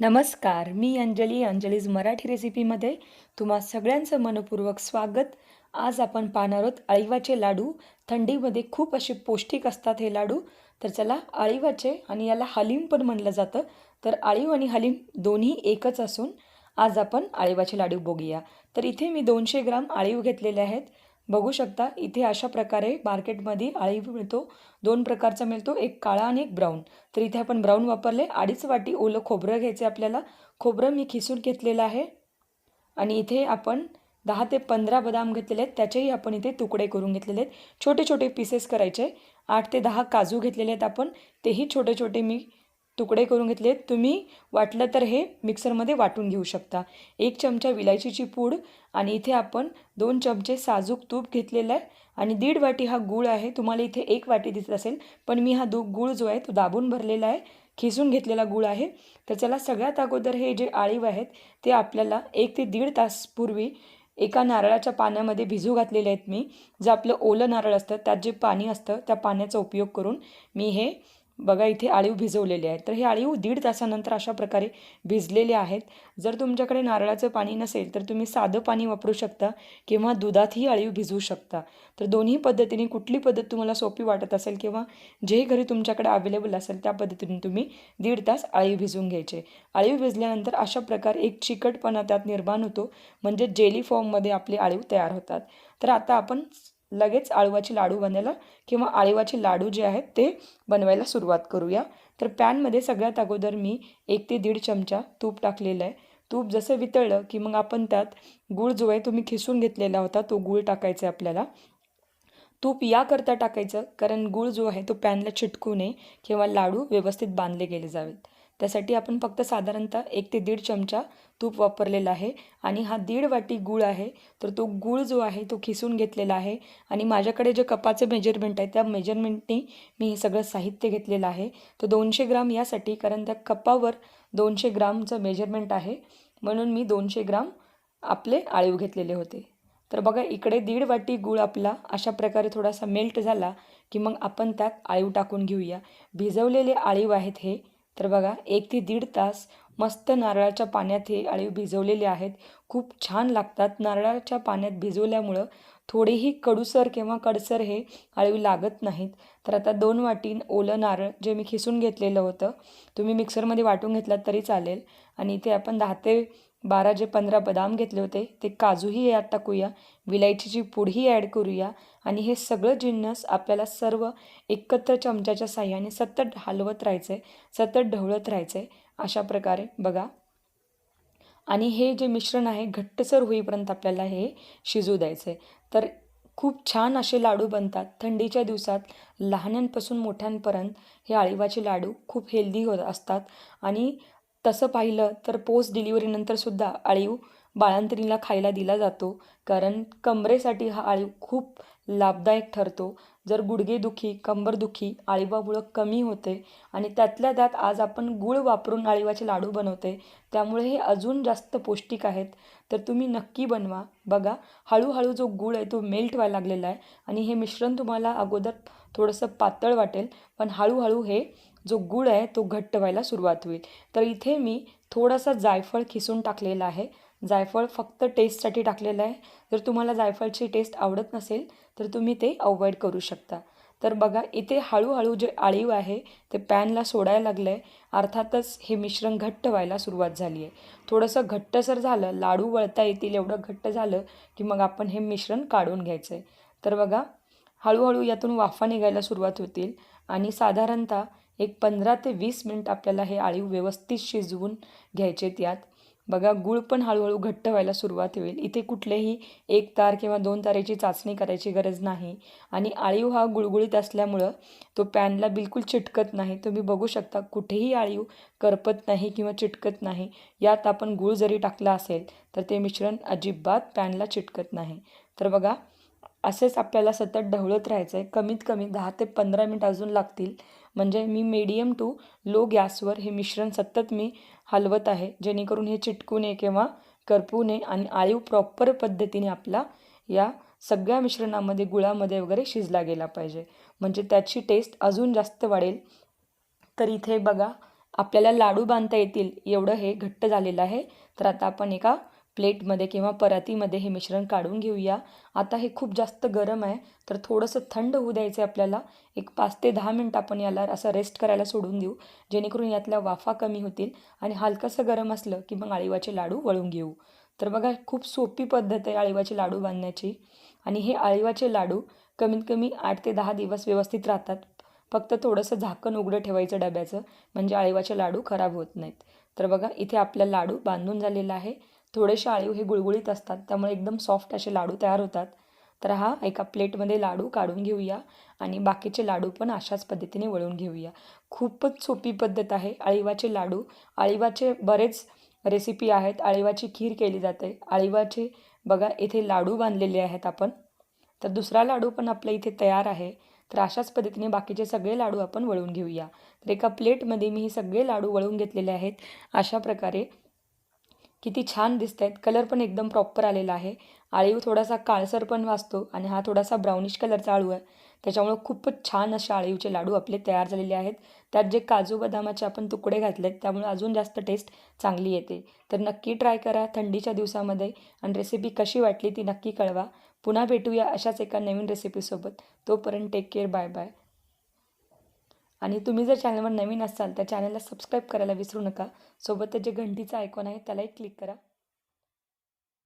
नमस्कार मी अंजली अंजलीज मराठी रेसिपीमध्ये तुम्हा सगळ्यांचं मनपूर्वक स्वागत. आज आपण पाहणार आहोत अळीवाचे लाडू. थंडीमध्ये खूप असे पौष्टिक असतात हे लाडू. तर चला अळीवाचे आणि याला हलीम पण म्हणलं जातं. तर अळीव आणि हलीम दोन्ही एकच असून आज आपण अळीवाचे लाडू बघूया. तर इथे मी दोनशे ग्राम अळीव घेतलेले आहेत. बघू शकता इथे अशा प्रकारे मार्केटमध्ये आळी मिळतो. दोन प्रकारचा मिळतो एक काळा आणि एक ब्राऊन. तर इथे आपण ब्राऊन वापरले. अडीच वाटी ओलं खोबरं घ्यायचं आपल्याला. खोबरं मी खिसून घेतलेलं आहे. आणि इथे आपण दहा ते पंधरा बदाम घेतलेले आहेत. त्याचेही आपण इथे तुकडे करून घेतलेले आहेत. छोटे छोटे पीसेस करायचे. आठ ते दहा काजू घेतलेले आहेत आपण. तेही छोटे छोटे मी तुकडे करून घेतले तुम्ही वाटलं तर हे मिक्सरमध्ये वाटून घेऊ शकता. एक चमचा विलायचीची पूड आणि इथे आपण दोन चमचे साजूक तूप घेतलेलं आहे आणि दीड वाटी हा गूळ आहे. तुम्हाला इथे एक वाटी दिसत असेल पण मी हा दू गूळ जो आहे तो दाबून भरलेला आहे. खिसून घेतलेला गूळ आहे. तर सगळ्यात अगोदर हे जे आळीव आहेत ते आपल्याला एक ते दीड तासपूर्वी एका नारळाच्या पाण्यामध्ये भिजू घातलेले आहेत मी. जे आपलं ओलं नारळ असतं त्यात जे पाणी असतं त्या पाण्याचा उपयोग करून मी हे बघा इथे आळीव भिजवलेले आहेत. तर हे आळीव दीड तासानंतर अशा प्रकारे भिजलेले आहेत. जर तुमच्याकडे नारळाचं पाणी नसेल तर तुम्ही साधं पाणी वापरू शकता किंवा दुधातही आळीव भिजवू शकता. तर दोन्ही पद्धतीने कुठली पद्धत तुम्हाला सोपी वाटत असेल किंवा जे घरी तुमच्याकडे अवेलेबल असेल त्या पद्धतीने तुम्ही दीड तास आळीव भिजवून घ्यायचे. आळीव भिजल्यानंतर अशा प्रकारे एक चिकटपणा त्यात निर्माण होतो म्हणजे जेली फॉर्ममध्ये आपले आळीव तयार होतात. तर आता आपण लगेच आळूवाचे लाडू बनायला किंवा आळीवाचे लाडू जे आहेत ते बनवायला सुरुवात करूया. तर पॅनमध्ये सगळ्यात अगोदर मी एक ते दीड चमचा तूप टाकलेलं आहे. तूप जसं वितळलं की मग आपण त्यात गूळ जो आहे तो मी खिसून घेतलेला होता तो गूळ टाकायचा आहे आपल्याला. तूप याकरता टाकायचं कारण गूळ जो आहे तो पॅनला चिटकू नये किंवा लाडू व्यवस्थित बांधले गेले जावेत. त्यासाठी आपण फक्त साधारणतः एक ते दीड चमचा तूप वापरलेला आहे. आणि हा दीड वाटी गूळ आहे. तर तो गूळ जो आहे तो खिसून घेतलेला आहे. आणि माझ्याकडे जे कपाचे मेजरमेंट आहे त्या मेजरमेंटनी मी हे सगळं साहित्य घेतलेलं आहे. तर दोनशे ग्राम यासाठी कारण त्या कपावर दोनशे ग्रामचं मेजरमेंट आहे. म्हणून मी दोनशे ग्राम आपले आळीव घेतलेले होते. तर बघा इकडे दीड वाटी गूळ आपला अशा प्रकारे थोडासा मेल्ट झाला की मग आपण त्यात आळीव टाकून घेऊया. भिजवलेले आळीव आहेत हे. तर बघा एक ते दीड तास मस्त नारळाच्या पाण्यात हे अळीव भिजवलेले आहेत. खूप छान लागतात. नारळाच्या पाण्यात भिजवल्यामुळं थोडेही कडूसर किंवा कडसर हे अळीव लागत नाहीत. तर आता दोन वाटीन ओलं नारळ जे मी खिसून घेतलेलं होतं तुम्ही मिक्सरमध्ये वाटून घेतलात तरी चालेल. आणि इथे आपण दहा ते बारा जे पंधरा बदाम घेतले होते ते काजूही यात टाकूया विलायचीची पूडही ॲड करूया आणि हे सगळं जिन्नस आपल्याला सर्व एकत्र चमच्याच्या साह्याने सतत हलवत राहायचं आहे सतत ढवळत राहायचं आहे अशा प्रकारे बघा. आणि हे जे मिश्रण आहे घट्टसर होईपर्यंत आपल्याला हे शिजू द्यायचं आहे तर खूप छान असे लाडू बनतात. थंडीच्या दिवसात लहानांपासून मोठ्यांपर्यंत हे आळीवाचे लाडू खूप हेल्दी होत असतात. आणि तसं पाहिलं तर पोस्ट डिलिव्हरीनंतरसुद्धा अळीव बाळांतरीला खायला दिला जातो. कारण कमरेसाठी हा आळीव खूप लाभदायक ठरतो. जर गुडघेदुखी कंबरदुखी आळीवामुळं कमी होते आणि त्यातल्या त्यात आज आपण गूळ वापरून आळीवाचे लाडू बनवते त्यामुळे हे अजून जास्त पौष्टिक आहेत. तर तुम्ही नक्की बनवा. बघा हळूहळू जो गूळ आहे तो मेल्ट व्हायला लागलेला आहे आणि हे मिश्रण तुम्हाला अगोदर थोडंसं पातळ वाटेल पण हळूहळू हे जो गूळ आहे तो घट्ट व्हायला सुरुवात होईल. तर इथे मी थोडासा जायफळ खिसून टाकलेला आहे. जायफळ फक्त टेस्टसाठी टाकलेलं आहे. जर तुम्हाला जायफळची टेस्ट आवडत नसेल तर तुम्ही ते अवॉइड करू शकता. तर बघा इथे हळूहळू जे आळीव आहे ते पॅनला सोडायला लागलं आहे अर्थातच हे मिश्रण घट्ट व्हायला सुरुवात झाली आहे. थोडंसं घट्टसर झालं लाडू वळता येतील एवढं घट्ट झालं की मग आपण हे मिश्रण काढून घ्यायचं आहे तर बघा हळूहळू यातून वाफा निघायला सुरुवात होतील. आणि साधारणतः एक पंधरा ते वीस मिनिट आपल्याला हे आळीव व्यवस्थित शिजवून घ्यायचे यात. बघा गूळ पण हळूहळू घट्ट व्हायला सुरुवात होईल. इथे कुठलेही एक तार किंवा दोन तारेची चाचणी करायची गरज नाही. आणि आळीव हा गुळगुळीत असल्यामुळं तो पॅनला बिलकुल चिटकत नाही. तुम्ही बघू शकता कुठेही आळीव करपत नाही किंवा चिटकत नाही. यात आपण गूळ जरी टाकला असेल तर ते मिश्रण अजिबात पॅनला चिटकत नाही. तर बघा असेच आपल्याला सतत ढवळत राहायचं आहे कमीत कमी दहा ते पंधरा मिनिट अजून लागतील. म्हणजे मी मीडियम टू लो गॅसवर हे मिश्रण सतत मी हलवत आहे. जेणेकरून हे चिटकू नये किंवा करपू नये आणि आळीव प्रॉपर पद्धतीने आपला या सगळ्या मिश्रणामध्ये गुळामध्ये वगैरे शिजला गेला पाहिजे. म्हणजे त्याची टेस्ट अजून जास्त वाढेल. तर इथे बघा आपल्याला लाडू बांधता येतील एवढं हे घट्ट झालेलं आहे. तर आता आपण एका प्लेटमध्ये किंवा परातीमध्ये हे मिश्रण काढून घेऊया. आता हे खूप जास्त गरम आहे तर थोडंसं थंड होऊ द्यायचं आहे आपल्याला. एक पाच ते दहा मिनटं आपण याला असं रेस्ट करायला सोडून देऊ जेणेकरून यातल्या वाफा कमी होतील आणि हलकंसं गरम असलं की मग आळीवाचे लाडू वळून घेऊ. तर बघा खूप सोपी पद्धत आहे आळीवाचे लाडू बांधण्याची. आणि हे आळीवाचे लाडू कमीत कमी आठ ते दहा दिवस व्यवस्थित राहतात. फक्त थोडंसं झाकण उघडं ठेवायचं डब्याचं म्हणजे आळीवाचे लाडू खराब होत नाहीत. तर बघा इथे आपला लाडू बांधून झालेला आहे. थोडेसे आळीव हे गुळगुळीत असतात त्यामुळे एकदम सॉफ्ट असे लाडू तयार होतात. तर हा एका प्लेटमध्ये लाडू काढून घेऊया आणि बाकीचे लाडू पण अशाच पद्धतीने वळून घेऊया. खूपच सोपी पद्धत आहे. आळीवाचे लाडू. आळीवाचे बरेच रेसिपी आहेत. आळीवाची खीर केली जाते. आळीवाचे बघा इथे लाडू बांधलेले आहेत आपण. तर दुसरा लाडू पण आपल्या इथे तयार आहे. तर अशाच पद्धतीने बाकीचे सगळे लाडू आपण वळून घेऊया. तर एका प्लेटमध्ये मी हे सगळे लाडू वळून घेतलेले आहेत. अशा प्रकारे किती छान दिसत आहेत कलर पण एकदम प्रॉपर आलेला आहे. आळीव थोडासा काळसर पण वाचतो आणि हा थोडासा ब्राउनिश कलरचा आळू आहे. त्याच्यामुळं खूपच छान असे आळीवचे लाडू आपले तयार झालेले आहेत. त्यात जे काजू बदामाचे आपण तुकडे घातले आहेत त्यामुळे अजून जास्त टेस्ट चांगली येते. तर नक्की ट्राय करा थंडीच्या दिवसामध्ये आणि रेसिपी कशी वाटली ती नक्की कळवा. पुन्हा भेटूया अशाच एका नवीन रेसिपीसोबत तोपर्यंत टेक केअर बाय बाय आणि तुम्ही जर चॅनलवर नवीन असाल तर चॅनलला सबस्क्राईब करायला विसरू नका. सोबत जे घंटीचं आयकॉन आहे त्यालाही क्लिक करा.